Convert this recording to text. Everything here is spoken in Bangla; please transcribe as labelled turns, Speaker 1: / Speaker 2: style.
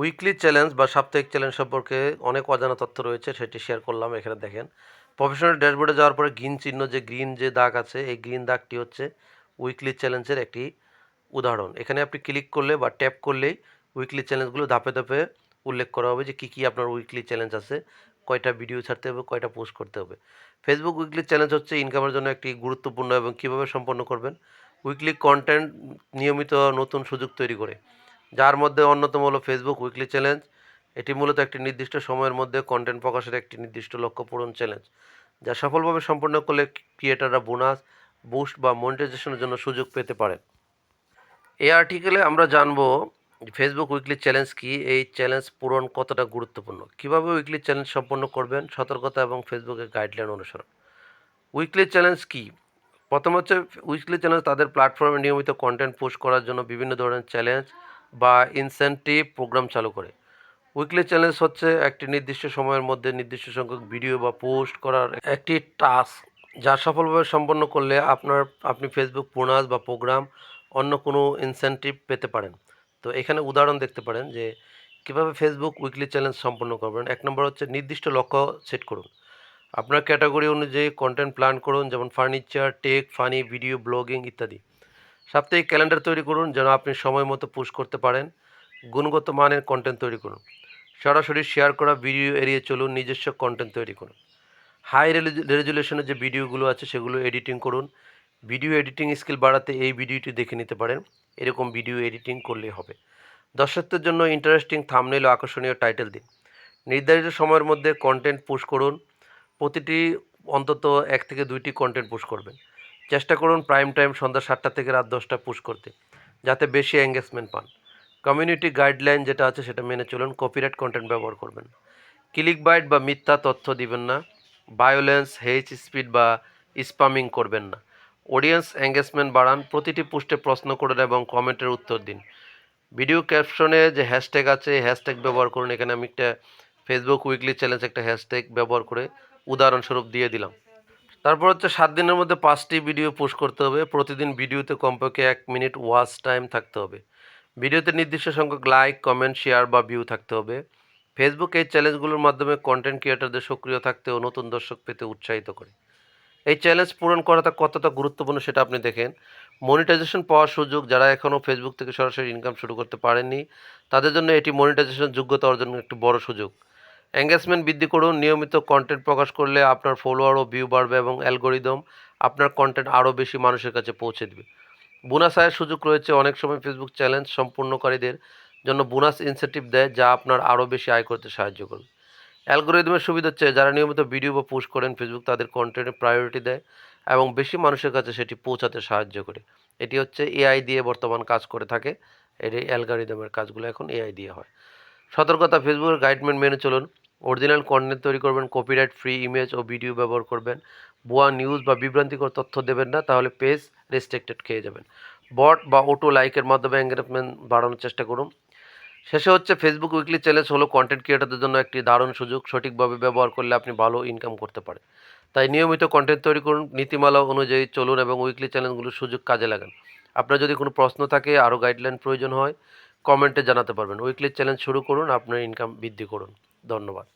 Speaker 1: উইকলি চ্যালেঞ্জ বা সাপ্তাহিক চ্যালেঞ্জ সম্পর্কে অনেক অজানা তথ্য রয়েছে, সেটি শেয়ার করলাম এখানে দেখেন। প্রফেশনাল ড্যাশবোর্ডে যাওয়ার পরে গ্রিন চিহ্ন, যে গ্রিন যে দাগ আছে, এই গ্রিন দাগটি হচ্ছে উইকলি চ্যালেঞ্জের একটি উদাহরণ। এখানে আপনি ক্লিক করলে বা ট্যাপ করলেই উইকলি চ্যালেঞ্জগুলো ধাপে ধাপে উল্লেখ করা হবে যে কী কী আপনার উইকলি চ্যালেঞ্জ আছে, কয়টা ভিডিও ছাড়তে হবে, কয়টা পোস্ট করতে হবে। ফেসবুক উইকলি চ্যালেঞ্জ হচ্ছে ইনকামের জন্য একটি গুরুত্বপূর্ণ এবং কীভাবে সম্পন্ন করবেন? উইকলি কন্টেন্ট নিয়মিত নতুন সুযোগ তৈরি করে। যার মধ্যে অন্যতম হলো ফেসবুক উইকলি চ্যালেঞ্জ এটি মূলত একটি নির্দিষ্ট সময়ের মধ্যে কন্টেন্ট প্রকাশের একটি নির্দিষ্ট লক্ষ্য পূরণ চ্যালেঞ্জ যা সফলভাবে সম্পন্ন করলে ক্রিয়েটাররা বোনাস বুস্ট বা মনিটাইজেশনের জন্য সুযোগ পেতে পারেন এই আর্টিকেলে আমরা জানব ফেসবুক উইকলি চ্যালেঞ্জ কি, এই চ্যালেঞ্জ পূরণ কতটা গুরুত্বপূর্ণ? কীভাবে উইকলি চ্যালেঞ্জ সম্পন্ন করবেন, সতর্কতা এবং ফেসবুকের গাইডলাইন অনুসরণ? উইকলি চ্যালেঞ্জ কি? প্রথম হচ্ছে উইকলি চ্যালেঞ্জ তাদের প্ল্যাটফর্মে নিয়মিত কন্টেন্ট পোস্ট করার জন্য বিভিন্ন ধরনের চ্যালেঞ্জ বা ইনসেন্টিভ প্রোগ্রাম চালু করে। উইকলি চ্যালেঞ্জ হচ্ছে একটি নির্দিষ্ট সময়ের মধ্যে নির্দিষ্ট সংখ্যক ভিডিও বা পোস্ট করার একটি টাস্ক যা সফলভাবে সম্পন্ন করলে আপনার, আপনি ফেসবুক বোনাস বা প্রোগ্রাম অন্য কোনো ইনসেন্টিভ পেতে পারেন। তো এখানে উদাহরণ দেখতে পারেন যে, কীভাবে ফেসবুক উইকলি চ্যালেঞ্জ সম্পন্ন করবেন? এক নম্বর হচ্ছে নির্দিষ্ট লক্ষ্য সেট করুন। আপনার ক্যাটাগরি অনুযায়ী কন্টেন্ট প্ল্যান করুন, যেমন furniture tech funny video blogging ইত্যাদি। সাপ্তাহিক ক্যালেন্ডার তৈরি করুন যেন আপনি সময় মতো পুশ করতে পারেন। গুণগত মানের কন্টেন্ট তৈরি করুন। সরাসরি শেয়ার করা ভিডিও এড়িয়ে চলুন, নিজস্ব কন্টেন্ট তৈরি করুন। হাই রেজুলেশনের যে ভিডিওগুলো আছে সেগুলো এডিটিং করুন। ভিডিও এডিটিং স্কিল বাড়াতে এই ভিডিওটি দেখে নিতে পারেন। এরকম ভিডিও এডিটিং করলেই হবে। দর্শকদের জন্য ইন্টারেস্টিং থামনেল ও আকর্ষণীয় টাইটেল দিন। নির্ধারিত সময়ের মধ্যে কন্টেন্ট পুশ করুন। প্রতিটি অন্তত এক থেকে দুইটি কন্টেন্ট পুশ করবেন। চেষ্টা করুন প্রাইম টাইম সন্ধ্যা সাতটা থেকে রাত দশটা পুশ করতে, যাতে বেশি এঙ্গেজমেন্ট পান। কমিউনিটি গাইডলাইন যেটা আছে সেটা মেনে চলুন কপিরাইট কন্টেন্ট ব্যবহার করবেন। ক্লিক বাইট বা মিথ্যা তথ্য দিবেন না ভায়োলেন্স হেইচ স্পিড বা স্পামিং করবেন না। অডিয়েন্স এঙ্গেজমেন্ট বাড়ান, প্রতিটি পোস্টে প্রশ্ন করুন এবং কমেন্টের উত্তর দিন। ভিডিও ক্যাপশনে যে হ্যাশট্যাগ আছে হ্যাশট্যাগ ব্যবহার করুন। এখানে আমি একটা ফেসবুক উইকলি চ্যালেঞ্জ একটা হ্যাশট্যাগ ব্যবহার করে উদাহরণস্বরূপ দিয়ে দিলাম। তারপর হচ্ছে সাত দিনের মধ্যে পাঁচটি ভিডিও পোস্ট করতে হবে। প্রতিদিন ভিডিওতে কমপক্ষে এক মিনিট ওয়াচ টাইম থাকতে হবে। ভিডিওতে নির্দিষ্ট সংখ্যক লাইক কমেন্ট শেয়ার বা ভিউ থাকতে হবে। ফেসবুক এই চ্যালেঞ্জগুলোর মাধ্যমে কন্টেন্ট ক্রিয়েটারদের সক্রিয় থাকতে ও নতুন দর্শক পেতে উৎসাহিত করে। এই চ্যালেঞ্জ পূরণ করাটা কতটা গুরুত্বপূর্ণ সেটা আপনি দেখেন। মনিটাইজেশন পাওয়ার সুযোগ যারা এখনও ফেসবুক থেকে সরাসরি ইনকাম শুরু করতে পারেননি, তাদের জন্য এটি মনিটাইজেশন যোগ্যতা অর্জনের একটি বড় সুযোগ। এঙ্গেজমেন্ট বৃদ্ধি করুন, নিয়মিত কন্টেন্ট প্রকাশ করলে আপনার ফলোয়ার ও ভিউ বাড়বে এবং অ্যালগোরিদম আপনার কন্টেন্ট আরও বেশি মানুষের কাছে পৌঁছে দেবে। বোনাস আয়ের সুযোগ রয়েছে, অনেক সময় ফেসবুক চ্যালেঞ্জ সম্পূর্ণকারীদের জন্য বোনাস ইনসেন্টিভ দেয়, যা আপনার আরও বেশি আয় করতে সাহায্য করবে। অ্যালগোরিদমের সুবিধা হচ্ছে, যারা নিয়মিত ভিডিও বা পোস্ট করেন ফেসবুক তাদের কন্টেন্টে প্রায়োরিটি দেয় এবং বেশি মানুষের কাছে সেটি পৌঁছাতে সাহায্য করে। এটি হচ্ছে এআই দিয়ে বর্তমান কাজ করে থাকে এটি অ্যালগোরিদমের কাজগুলো এখন এআই দিয়ে হয়। সতর্কতা ফেসবুকের গাইডলাইন মেনে চলুন। অরিজিনাল কন্টেন্ট তৈরি করবেন কপিরাইট ফ্রি ইমেজ ও ভিডিও ব্যবহার করবেন। ভুয়া নিউজ বা বিভ্রান্তিকর তথ্য দেবেন না, তাহলে পেজ রেস্ট্রিক্টেড খেয়ে যাবেন। বট বা অটো লাইকের মাধ্যমে এঙ্গেজমেন্ট বাড়ানোর চেষ্টা করুন। শেষে হচ্ছে ফেসবুক উইকলি চ্যালেঞ্জ হলো কন্টেন্ট ক্রিয়েটারদের জন্য একটি দারুণ সুযোগ, সঠিকভাবে ব্যবহার করলে আপনি ভালো ইনকাম করতে পারেন। তাই নিয়মিত কন্টেন্ট তৈরি করুন, নীতিমালা অনুযায়ী চলুন এবং উইকলি চ্যালেঞ্জগুলোর সুযোগ কাজে লাগান। আপনার যদি কোনো প্রশ্ন থাকে, আরও গাইডলাইন প্রয়োজন হয় কমেন্টে জানাতে পারবেন। উইকলি চ্যালেঞ্জ শুরু করুন, আপনার ইনকাম বৃদ্ধি করুন। ধন্যবাদ।